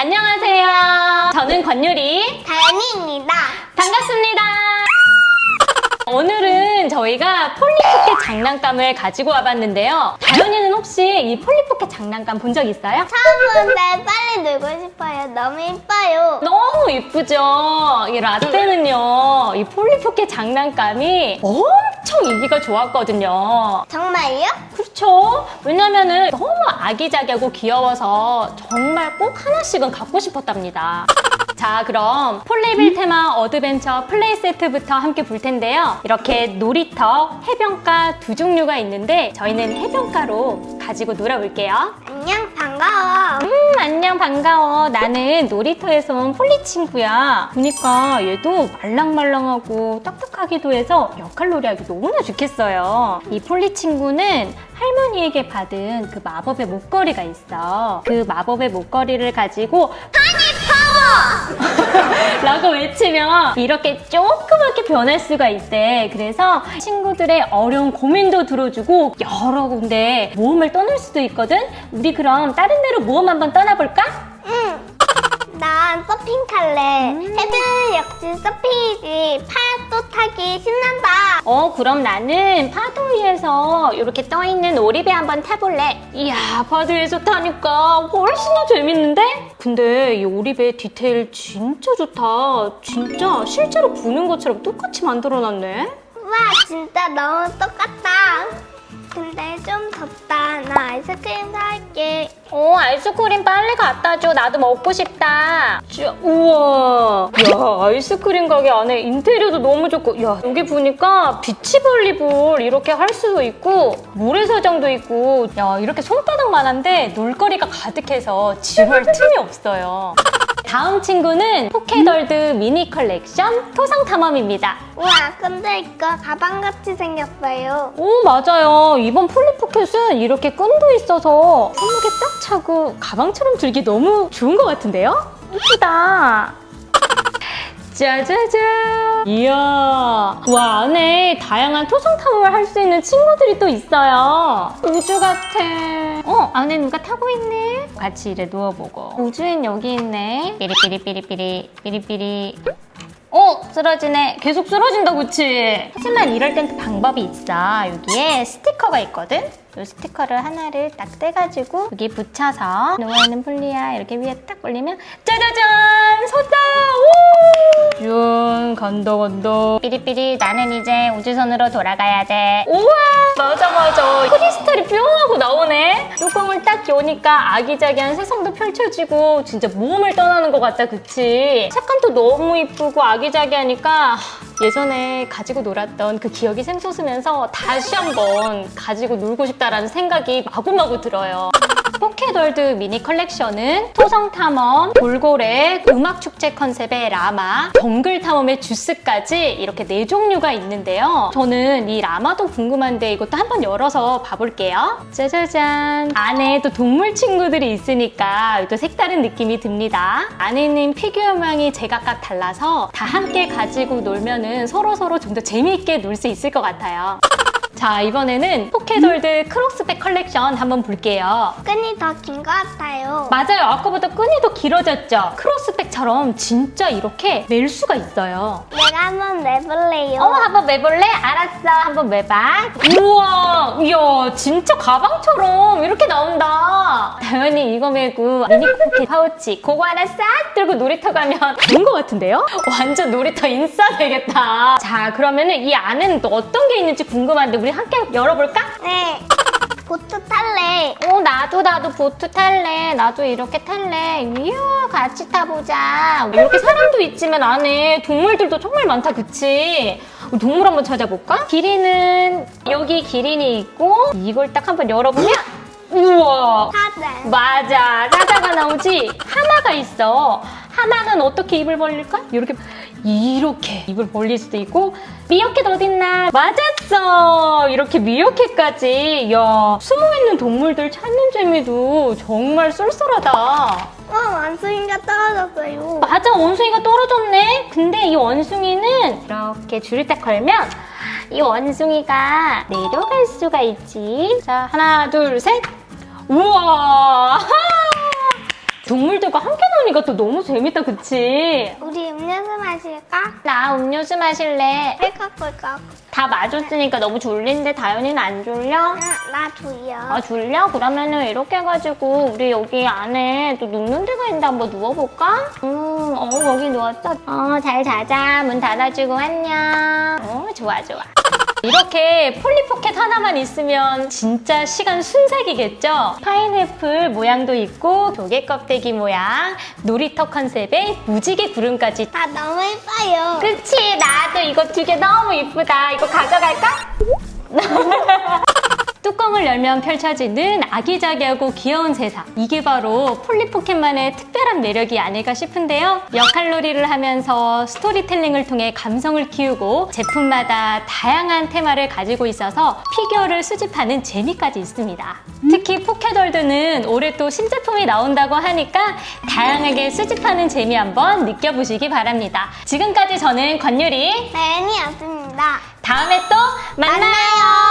안녕하세요. 저는 권유리. 다현이입니다. 반갑습니다. 오늘은 저희가 폴리포켓 장난감을 가지고 와봤는데요. 다현이는 혹시 이 폴리포켓 장난감 본 적 있어요? 처음 본데 빨리 놀고 싶어요. 너무 예뻐요. 너무 이쁘죠? 이 라떼는요, 이 폴리포켓 장난감이 엄청 인기가 좋았거든요. 정말요? 그렇죠. 왜냐면은 너무 아기자기하고 귀여워서 정말 꼭 하나씩은 갖고 싶었답니다. 자, 그럼 폴리빌 테마 어드벤처 플레이 세트부터 함께 볼 텐데요. 이렇게 놀이터, 해변가 두 종류가 있는데 저희는 해변가로 가지고 놀아볼게요. 안녕, 반가워. 반가워. 나는 놀이터에서 온 폴리 친구야. 보니까 얘도 말랑말랑하고 딱딱하기도 해서 역할놀이 하기 너무나 좋겠어요. 이 폴리 친구는 할머니에게 받은 그 마법의 목걸이가 있어. 그 마법의 목걸이를 가지고 라고 외치면 이렇게 조그맣게 변할 수가 있대. 그래서 친구들의 어려운 고민도 들어주고 여러 군데 모험을 떠날 수도 있거든? 우리 그럼 다른 데로 모험 한번 떠나볼까? 응. 난 서핑 탈래. 음. 해변 역시 서핑이지. 파도 타기 신난다. 어, 그럼 나는 파도 위에서 이렇게 떠있는 오리배 한번 타볼래. 이야, 파도 위에서 타니까 훨씬 더 재밌는데? 근데 이 오리배 디테일 진짜 좋다. 진짜 실제로 부는 것처럼 똑같이 만들어놨네. 와, 진짜 너무 똑같다. 근데 좀 덥다. 나 아이스크림 사올게. 어, 아이스크림 빨리 갖다 줘. 나도 먹고 싶다. 쭈, 우와. 야, 아이스크림 가게 안에 인테리어도 너무 좋고. 야, 여기 보니까 비치 볼리볼 이렇게 할 수도 있고, 모래사장도 있고, 야, 이렇게 손바닥만한데 놀거리가 가득해서 지루할 틈이 없어요. 다음 친구는 포켓월드 미니 컬렉션 토성 탐험입니다. 우와, 근데 이거 가방같이 생겼어요. 오, 맞아요. 이번 폴리포켓은 이렇게 끈도 있어서 손목에 딱 차고 가방처럼 들기 너무 좋은 것 같은데요? 이쁘다. 짜자잔. 이야. 와, 안에 다양한 토성 탐험을 할 수 있는 친구들이 또 있어요. 우주 같아. 어, 안에 누가 타고 있네? 같이 이래 누워보고. 우주엔 여기 있네. 삐리삐리삐리삐리, 삐리삐리. 어, 쓰러지네. 계속 쓰러진다, 그치? 하지만 이럴 땐또 방법이 있어. 여기에 스티커가 있거든? 이 스티커를 하나를 딱 떼가지고 여기 붙여서 누워있는 폴리야 이렇게 위에 딱 올리면 짜자잔! 섰다! 오! 쭝, 간다, 간다. 삐리삐리, 나는 이제 우주선으로 돌아가야 돼. 우와! 맞아, 맞아. 크리스탈이 뿅하고 나오네? 뚜껑을 딱 여니까 아기자기한 세상도 펼쳐지고 진짜 모험을 떠나는 것 같다, 그치? 색감도 너무 이쁘고 아기자기하니까 예전에 가지고 놀았던 그 기억이 샘솟으면서 다시 한번 가지고 놀고 싶다라는 생각이 마구마구 들어요. 포켓월드 미니 컬렉션은 토성 탐험, 돌고래, 음악 축제 컨셉의 라마, 정글 탐험의 주스까지 이렇게 네 종류가 있는데요. 저는 이 라마도 궁금한데 이것도 한번 열어서 봐볼게요. 짜자잔. 안에 또 동물 친구들이 있으니까 또 색다른 느낌이 듭니다. 안에 있는 피규어 모양이 제각각 달라서 다 함께 가지고 놀면은 서로서로 좀 더 재미있게 놀 수 있을 것 같아요. 자, 이번에는 포켓월드 크로스백 컬렉션 한번 볼게요. 끈이 더 긴 것 같아요. 맞아요. 아까보다 끈이 더 길어졌죠? 크로스백처럼 진짜 이렇게 멜 수가 있어요. 내가 한번 내볼래요. 어, 한번 매볼래? 알았어. 한번 매봐. 우와, 이야, 진짜 가방처럼 이렇게 나온다. 당연히 이거 메고 미니 포켓 파우치 그거 하나 싹 들고 놀이터 가면 좋은 것 같은데요? 완전 놀이터 인싸 되겠다. 자, 그러면은 이 안에는 또 어떤 게 있는지 궁금한데 우리 함께 열어볼까? 네. 보트 탈래. 어, 나도 나도 보트 탈래. 나도 이렇게 탈래. 이야, 같이 타보자. 이렇게 사람도 있지만 안에 동물들도 정말 많다, 그치? 동물 한번 찾아볼까? 기린은 여기 기린이 있고 이걸 딱 한번 열어보면 우와! 사자. 맞아, 사자가 나오지. 하마가 있어. 하마는 어떻게 입을 벌릴까? 이렇게 이렇게 입을 벌릴 수도 있고 미어캣 어딨나? 맞았어. 이렇게 미어캣까지. 야, 숨어 있는 동물들 찾는 재미도 정말 쏠쏠하다. 어, 원숭이가 떨어졌어요. 맞아, 원숭이가 떨어졌네. 근데 이 원숭이는 이렇게 줄을 딱 걸면 이 원숭이가 내려갈 수가 있지. 자, 하나, 둘, 셋. 우와! 동물들과 함께 노니까 또 너무 재밌다, 그치? 우리 음료수 마실까? 나 음료수 마실래. 꿀꺽꿀꺽. 다 마줬으니까 너무 졸린데 다현이는 안 졸려? 나, 나 두요. 아 졸려? 그러면은 이렇게 해가지고 우리 여기 안에 또 눕는 데가 있는데 한번 누워볼까? 음, 어 여기 누웠어. 어 잘 자자. 문 닫아주고 안녕. 어 좋아 좋아. 이렇게 폴리포켓 하나만 있으면 진짜 시간 순삭이겠죠? 파인애플 모양도 있고 조개 껍데기 모양, 놀이터 컨셉의 무지개 구름까지 아, 너무 예뻐요. 그치 나도 이거 두 개 너무 이쁘다 이거 가져갈까? 뚜껑을 열면 펼쳐지는 아기자기하고 귀여운 세상 이게 바로 폴리포켓만의 특별한 매력이 아닐까 싶은데요 역할놀이를 하면서 스토리텔링을 통해 감성을 키우고 제품마다 다양한 테마를 가지고 있어서 피규어를 수집하는 재미까지 있습니다 특히 포켓월드는 올해 또 신제품이 나온다고 하니까 다양하게 수집하는 재미 한번 느껴보시기 바랍니다 지금까지 저는 권유리 나연이었습니다. 다음에 또 만나요. 만나요.